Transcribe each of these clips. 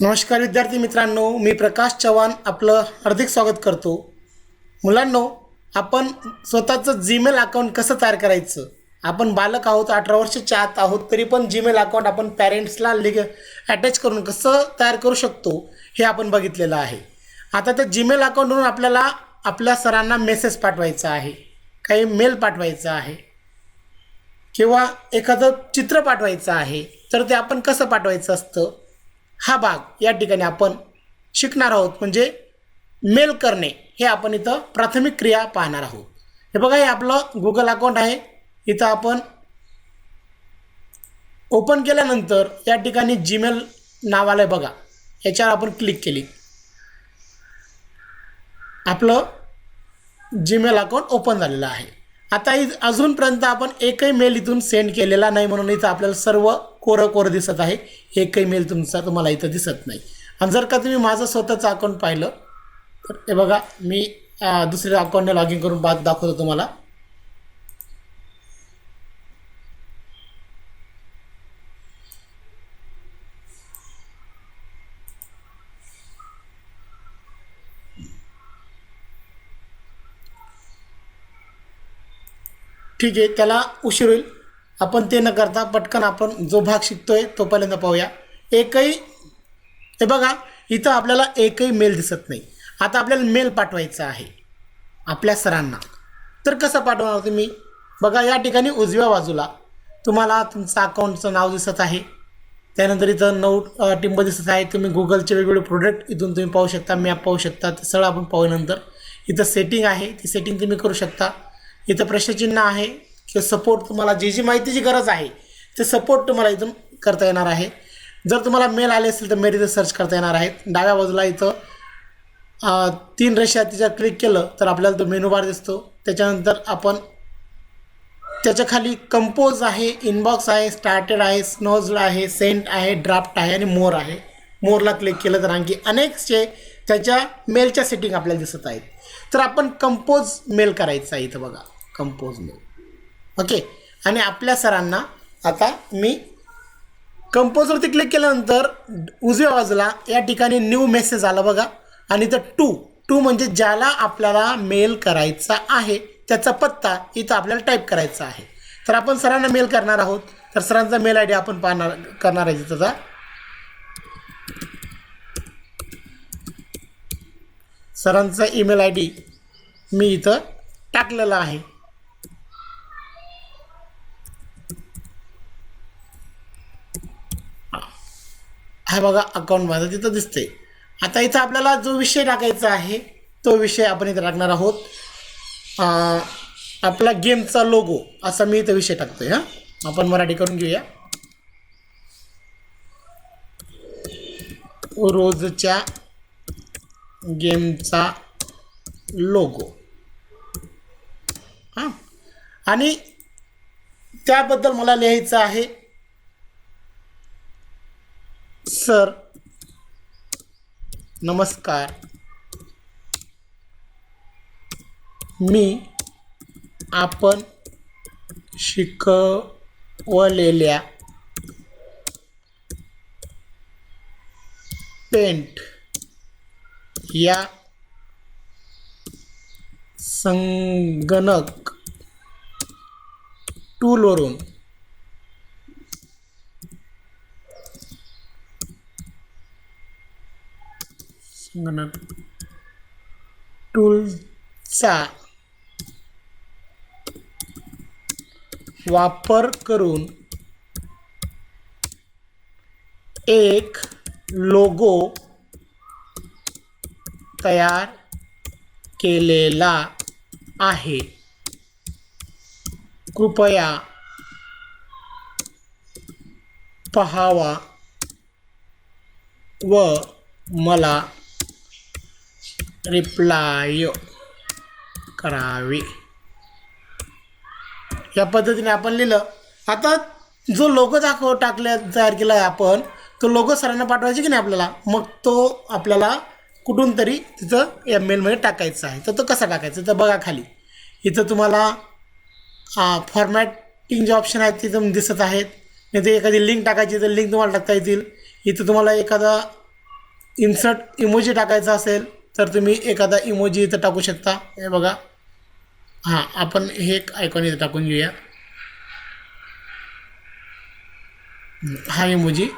नमस्कार विद्यार्थी मित्रांनो मी प्रकाश चव्हाण आपलं हार्दिक स्वागत करतो. मुलांनो आपण स्वतःचं जीमेल अकाउंट कसं तयार करायचं? आपण बालक आहोत अठरा वर्षाच्या आत आहोत तरी पण जीमेल अकाउंट आपण पॅरेंट्सला लिग अटॅच करून कसं तयार करू शकतो हे आपण बघितलेलं आहे. आता त्या जीमेल अकाउंटवरून आपल्याला आपल्या सरांना मेसेज पाठवायचा आहे काही मेल पाठवायचा आहे किंवा एखादं चित्र पाठवायचं आहे तर ते आपण कसं पाठवायचं असतं? हा भाग या ठिकाणी आपण शिकणार आहोत. म्हणजे मेल करणे. हे आपण इथं प्राथमिक क्रिया पाहणार आहोत. हे बघा हे आपलं गुगल अकाउंट आहे. इथं आपण ओपन केल्यानंतर या ठिकाणी जीमेल नाव आलं आहे बघा. याच्यावर आपण क्लिक केली. आपलं जीमेल अकाउंट ओपन झालेलं आहे. आता इथं अजूनपर्यंत आपण एकही मेल इथून सेंड केलेला नाही म्हणून इथं आपल्याला सर्व कोरं कोरं दिसत आहे. एकही मेल तुमचा तुम्हाला इथं दिसत नाही. आणि जर का तुम्ही माझं स्वतःचं अकाउंट पाहिलं तर हे बघा मी दुसऱ्या अकाउंटने लॉग इन करून बाद दाखवतो तुम्हाला. ठीक आहे त्याला उशीर होईल आपण ते न करता पटकन आपण जो भाग शिकतोय तो पहिल्यांदा पाहूया. एकही हे बघा इथं आपल्याला एकही मेल दिसत नाही. आता आपल्याला मेल पाठवायचा आहे आपल्या सरांना. तर कसं पाठवणार तुम्ही? बघा या ठिकाणी उजव्या बाजूला तुम्हाला तुमचं अकाउंटचं नाव दिसत आहे. त्यानंतर इथं नऊ टिंब दिसत आहे. तुम्ही गुगलचे वेगवेगळे प्रोडक्ट इथून तुम्ही पाहू शकता मॅप पाहू शकता ते सगळं आपण पाहूनंतर इथं सेटिंग आहे ती सेटिंग तुम्ही करू शकता. इथं प्रश्नचिन्ह आहे. की सपोर्ट तुम्हाला जी जी माहितीची गरज आहे ते सपोर्ट तुम्हाला इथून करता येणार आहे. जर तुम्हाला मेल आले असेल तर मेल इथं सर्च करता येणार आहे डाव्या बाजूला इथं तीन रेषा त्याच्यावर क्लिक केलं तर आपल्याला तो मेनू बार दिसतो. त्याच्यानंतर आपण त्याच्याखाली कंपोज आहे इनबॉक्स आहे स्टार्टेड आहे स्नोजल आहे सेंट आहे ड्राफ्ट आहे आणि मोर आहे. मोरला क्लिक केलं तर आणखी अनेकचे त्याच्या मेलच्या सेटिंग आपल्याला दिसत आहेत. तर आपण कंपोज मेल करायचा आहे इथं बघा. कंपोज मेल ओके आणि आपल्या सरांना आता मी कंपोजवरती क्लिक केल्यानंतर उजव्या बाजूला या ठिकाणी न्यू मेसेज आला बघा. आणि इथं टू टू म्हणजे ज्याला आपल्याला मेल करायचा आहे त्याचा पत्ता इथं आपल्याला टाईप करायचा आहे. तर आपण सरांना मेल करणार आहोत. तर सरांचा मेल आय डी आपण पाहणार करणार आहे त्याचा सरांचा ईमेल आय डी मी इथं टाकलेला आहे. हा बघा अकाउंट माझं तिथं दिसतंय. आता इथं आपल्याला जो विषय टाकायचा आहे तो विषय आपण इथं टाकणार आहोत. आपला गेमचा लोगो असा मी इथं विषय टाकतोय हां. आपण मराठी करून घेऊया. रोजच्या गेमचा लोगो हां. आणि त्याबद्दल मला लिहायचं आहे सर नमस्कार. मी आपण शिकवलेल्या पेंट या संगणक टूलवरून संगणक टूलचा वापर करून एक लोगो तयार केलेला आहे. कृपया पहावा व मला रिप्लाय करावे. या पद्धतीने आपण लिहिलं. आता जो लोगो दाखव टाकल्या तयार केला आहे आपण तो लोगो सरांना पाठवायचे की नाही आपल्याला? मग तो आपल्याला कुठून तरी तिथं या मेलमध्ये टाकायचा आहे. तर तो कसा टाकायचा? तर बघा खाली. इथं तुम्हाला फॉर्मॅटिंग जे ऑप्शन आहेत तिथं दिसत आहेत. नाही तर एखादी लिंक टाकायची तर लिंक तुम्हाला टाकता येतील. इथं तुम्हाला एखादा इन्सर्ट इमोजी टाकायचा असेल तर तुम्ही एखादा इमोजी इथं टाकू शकता. हे बघा. हां आपण हे एक आयकॉन इथं टाकून घेऊया. हा इमोजी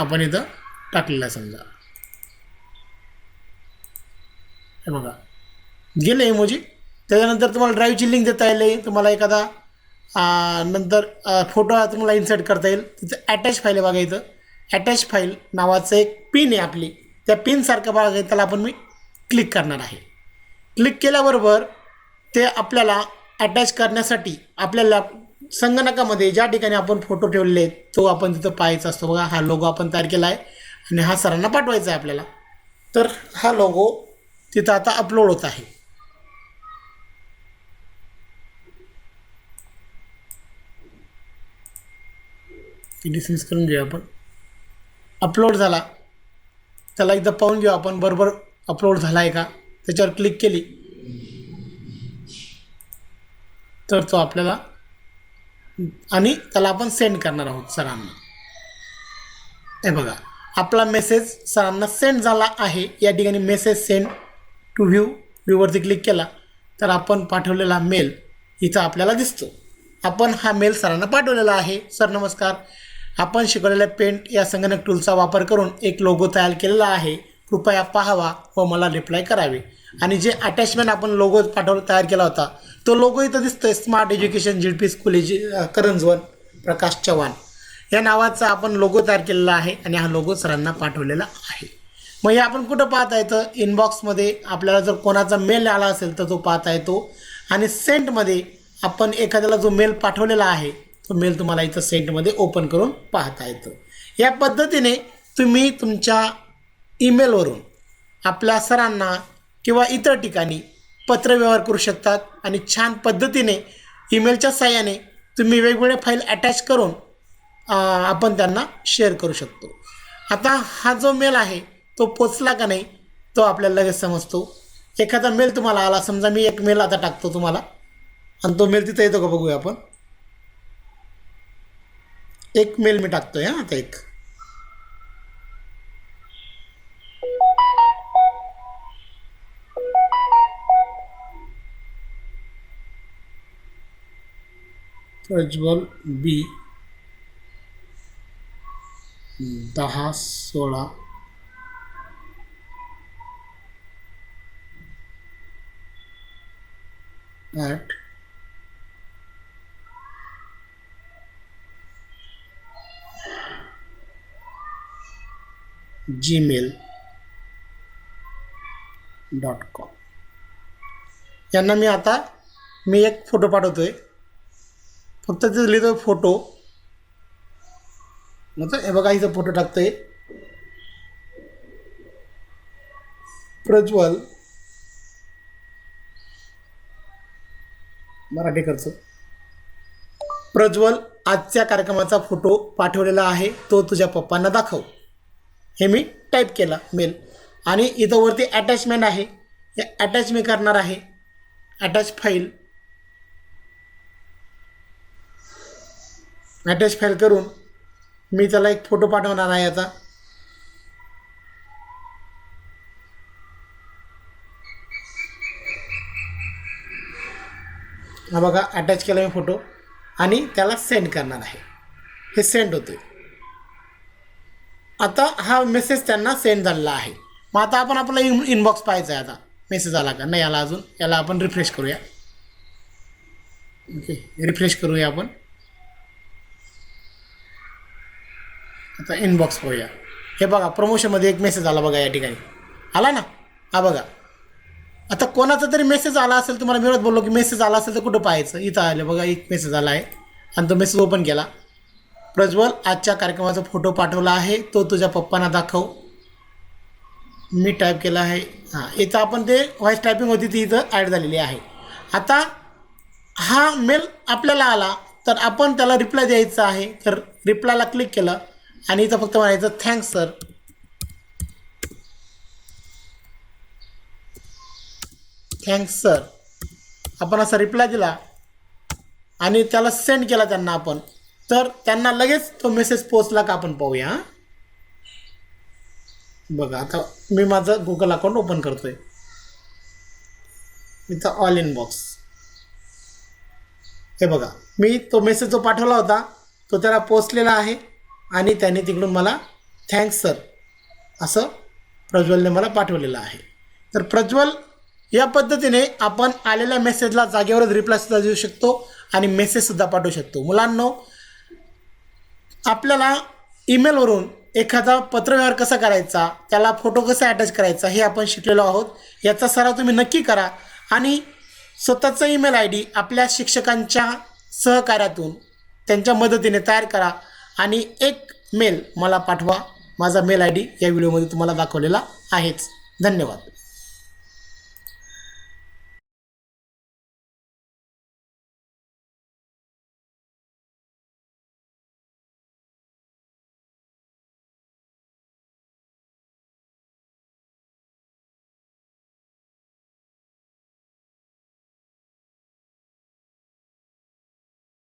आपण इथं टाकलेला समजा. हे बघा. गेले इमोजी त्याच्यानंतर तुम्हाला ड्राईव्हची लिंक देता येईल. तुम्हाला एखादा नंतर फोटो तुम्हाला इन्सर्ट करता येईल. तिथं अटॅच फाईल आहे बघा इथं. अटॅच फाईल नावाचं एक पिन आहे आपली. त्या पिनसारखं बघा. त्याला आपण मी क्लिक करणार आहे. क्लिक केल्याबरोबर ते आपल्याला अटॅच करण्यासाठी आपल्याला संगणकामध्ये ज्या ठिकाणी आपण फोटो ठेवलेले आहेत तो आपण तिथं पाहायचा असतो. बघा हा लोगो आपण तयार केला आहे आणि हा सरांना पाठवायचा आहे आपल्याला. तर हा लोगो तिथं आता अपलोड होत आहे. डिस्मिस करून घेऊ आपण अपलोड झाला. त्याला एकदा पाहून घेऊ आपण. बरोबर अपलोड झाला आहे का? त्याच्यावर क्लिक केली. तर तो आपल्याला आणि त्याला आपण सेंड करणार आहोत सरांना. हे बघा आपला मेसेज सरांना सेंड झाला आहे. या ठिकाणी मेसेज सेंड टू व्ह्यू व्ह्यूवरती क्लिक केला तर आपण पाठवलेला मेल इथं आपल्याला दिसतो. आपण हा मेल सरांना पाठवलेला आहे. सर नमस्कार. आपण शिकवलेल्या पेंट या संगणक टूलचा वापर करून एक लोगो तयार केलेला आहे. कृपया पाहावा व मला रिप्लाय करावे. आणि जे अटॅचमेंट आपण लोगो पाठव तयार केला होता तो लोगो इथं दिसतोय. Smart education G P school edu Karanjavan Prakash Chavan. या नावाचा आपण लोगो तयार केलेला आहे आणि हा लोगो सरांना पाठवलेला आहे. मग हे आपण कुठं पाहता येतं? इनबॉक्समध्ये आपल्याला जर कोणाचा मेल आला असेल तर तो पाहता येतो. आणि सेंटमध्ये आपण एखाद्याला जो मेल पाठवलेला आहे तो मेल तुम्हाला इथं सेंटमध्ये ओपन करून पाहता येतो. या पद्धतीने तुम्ही तुमच्या ईमेलवरून आपल्या सरांना किंवा इतर ठिकाणी पत्रव्यवहार करू शकतात आणि छान पद्धतीने ईमेलच्या साह्याने तुम्ही वेगवेगळे फाईल अटॅच करून आपण त्यांना शेअर करू शकतो. आता हा जो मेल आहे तो पोचला का नाही तो आपल्याला लगेच समजतो. एखादा मेल तुम्हाला आला समजा मी एक मेल आता टाकतो तुम्हाला. आणि तो मेल तिथं येतो का बघूया आपण? एक मेल मी टाकतोय हां आता एक. प्रज्वल बी दहा सोळा. ॲट जीमेल डॉट कॉम यांना मी आता मी एक फोटो पाठवतोय. फक्त ते लिहितो फोटो मग हे बघा इथं फोटो आहे प्रज्वल मराठी करतो. प्रज्वल आजच्या कार्यक्रमाचा फोटो पाठवलेला आहे. तो तुझ्या पप्पांना दाखव. हे मी टाईप केला मेल आणि इथं वरती अटॅचमेंट आहे. हे अटॅच मी करणार आहे. अटॅच फाईल अटॅच फाईल करून मी त्याला एक फोटो पाठवणार आहे आता. हा बघा अटॅच केला मी फोटो आणि त्याला सेंड करणार आहे. हे सेंड होते आता हा मेसेज त्यांना सेंड झालेला आहे. मग आता आपण आपला इन इनबॉक्स पाहायचा आहे आता. मेसेज आला का? नाही आला अजून. याला आपण रिफ्रेश करूया. ओके रिफ्रेश करूया आपण. आता इनबॉक्स पाहूया हे बघा प्रमोशनमध्ये एक मेसेज आला बघा या ठिकाणी. आला ना? हा बघा. आता कोणाचा तरी मेसेज आला असेल तुम्हाला मिळत बोललो की मेसेज आला असेल तर कुठं पाहायचं? इथं आलं बघा एक मेसेज आला आहे. आणि तो मेसेज ओपन केला. प्रज्वल आजच्या कार्यक्रमाचा फोटो पाठवला आहे. तो तुझ्या पप्पांना दाखव. मी टाईप केला आहे. हां इथं आपण ते व्हॉईस टायपिंग होती ती इथं ॲड झालेली आहे. आता हा मेल आपल्याला आला तर आपण त्याला रिप्लाय द्यायचा आहे. तर रिप्लायला क्लिक केलं. आणि इथं फक्त म्हणायचं थँक्स सर थँक्स सर आपण असा रिप्लाय दिला आणि त्याला सेंड केला त्यांना आपण. तर त्यांना लगेच तो मेसेज पोचला का आपण पाहूया हां? बघा आता मी माझं गुगल अकाउंट ओपन करतोय. इथं ऑल इन बॉक्स हे बघा मी तो मेसेज जो पाठवला होता तो त्याला पोचलेला आहे. आणि त्याने तिकडून मला थँक्स सर असं प्रज्वलने मला पाठवलेलं आहे. तर प्रज्वल या पद्धतीने आपण आलेल्या मेसेजला जागेवरच रिप्लायसुद्धा देऊ शकतो आणि मेसेजसुद्धा पाठवू शकतो. मुलांनो आपल्याला ईमेलवरून एखादा पत्रव्यवहार कसा करायचा त्याला फोटो कसा अटॅच करायचा हे आपण शिकलेलो आहोत. याचा सराव तुम्ही नक्की करा आणि स्वतःचा ईमेल आय डी आपल्या शिक्षकांच्या सहकार्यातून त्यांच्या मदतीने तयार करा. आणि एक मेल मला पाठवा. माझा मेल आय डी या व्हिडिओमध्ये तुम्हाला दाखवलेला आहेच. धन्यवाद.